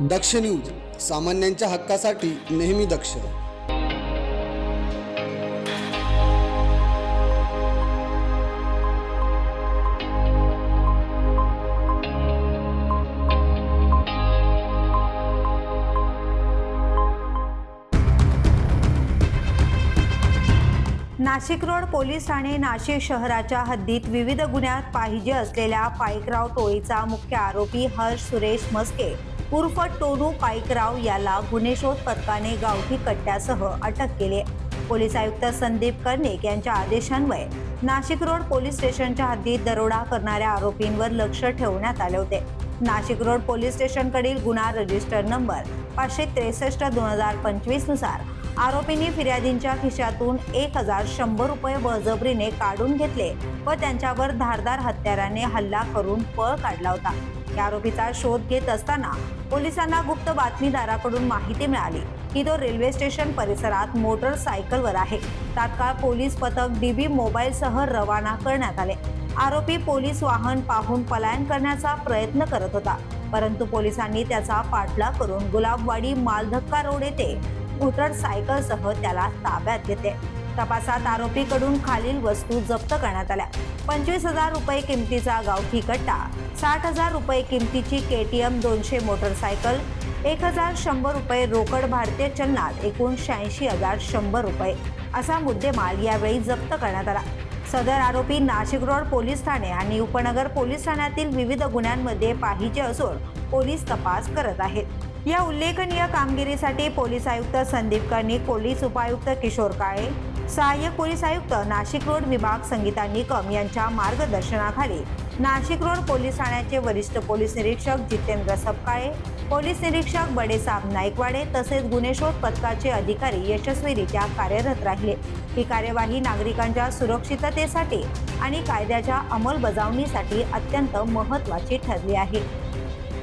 दक्ष news सामान्यांच्या हक्कासाठी नेहमी दक्ष. नाशिक रोड पोलीस ठाणे नाशिक शहराच्या हद्दीत विविध गुन्ह्यात पाहिजे असलेल्या पाईकराव टोळीचा मुख्य आरोपी हर्ष सुरेश मस्के. उर्फ टोनू पाईकराव याला गुन्हे शोध पथकाने गावठी कट्ट्यासह अटक केली पोलीस आयुक्त संदीप कर्णिक यांच्या आदेशान्वये नाशिक रोड पोलीस स्टेशनच्या हद्दीत दरोडा करणाऱ्या आरोपींवर लक्ष ठेवण्यात आले होते. नाशिक रोड पोलीस स्टेशनकडील गुन्हा रजिस्टर नंबर पाचशे त्रेसष्ट दोन हजार पंचवीसनुसार आरोपींनी फिर्यादींच्या खिशातून एक हजार शंभर रुपये बळजबरीने काढून घेतले व त्यांच्यावर धारदार हत्याराने हल्ला करून पळ काढला होता. या आरोपीचा शोध घेत असताना पोलिसांना गुप्त बातमीदाराकडून माहिती मिळाली की तो रेल्वे स्टेशन परिसरात मोटरसायकलवर आहे. तात्काळ पोलीस पथक डीबी मोबाईलसह रवाना करण्यात आले. आरोपी पोलीस वाहन पाहून पलायन करण्याचा प्रयत्न करत होता. परंतु पोलिसांनी त्याचा पाठलाग करून गुलाबवाडी मालधक्का रोड येथे मोटरसायकलसह त्याला ताब्यात घेते. तपासात आरोपीकडून खालील वस्तू जप्त करण्यात आल्या. पंचवीस हजार रुपये किमतीचा गावठी कट्टा साठ हजार रुपये किमतीची के टी एम दोनशे मोटरसायकल एक हजार शंभर रुपये रोकड भारतीय चलनात एकूण शहाऐंशी हजार शंभर रुपये असा मुद्देमाल यावेळी जप्त करण्यात आला. सदर आरोपी नाशिक रोड पोलीस ठाणे आणि उपनगर पोलीस ठाण्यातील विविध गुन्ह्यांमध्ये पाहिजे असून पोलीस तपास करत आहेत. या उल्लेखनीय कामगिरीसाठी पोलीस आयुक्त संदीप कर्णिक पोलीस उपायुक्त किशोर काळे सहाय्यक पोलीस आयुक्त नाशिक रोड विभाग संगीता निकम यांच्या मार्गदर्शनाखाली नाशिक रोड पोलीस ठाण्याचे वरिष्ठ पोलीस निरीक्षक जितेंद्र सपकाळे पोलीस निरीक्षक बडेसाब नाईकवाडे तसेच गुन्हे शोध पथकाचे अधिकारी यशस्वीरित्या कार्यरत राहिले. ही कार्यवाही नागरिकांच्या सुरक्षिततेसाठी आणि कायद्याच्या अंमलबजावणीसाठी अत्यंत महत्त्वाची ठरली आहे.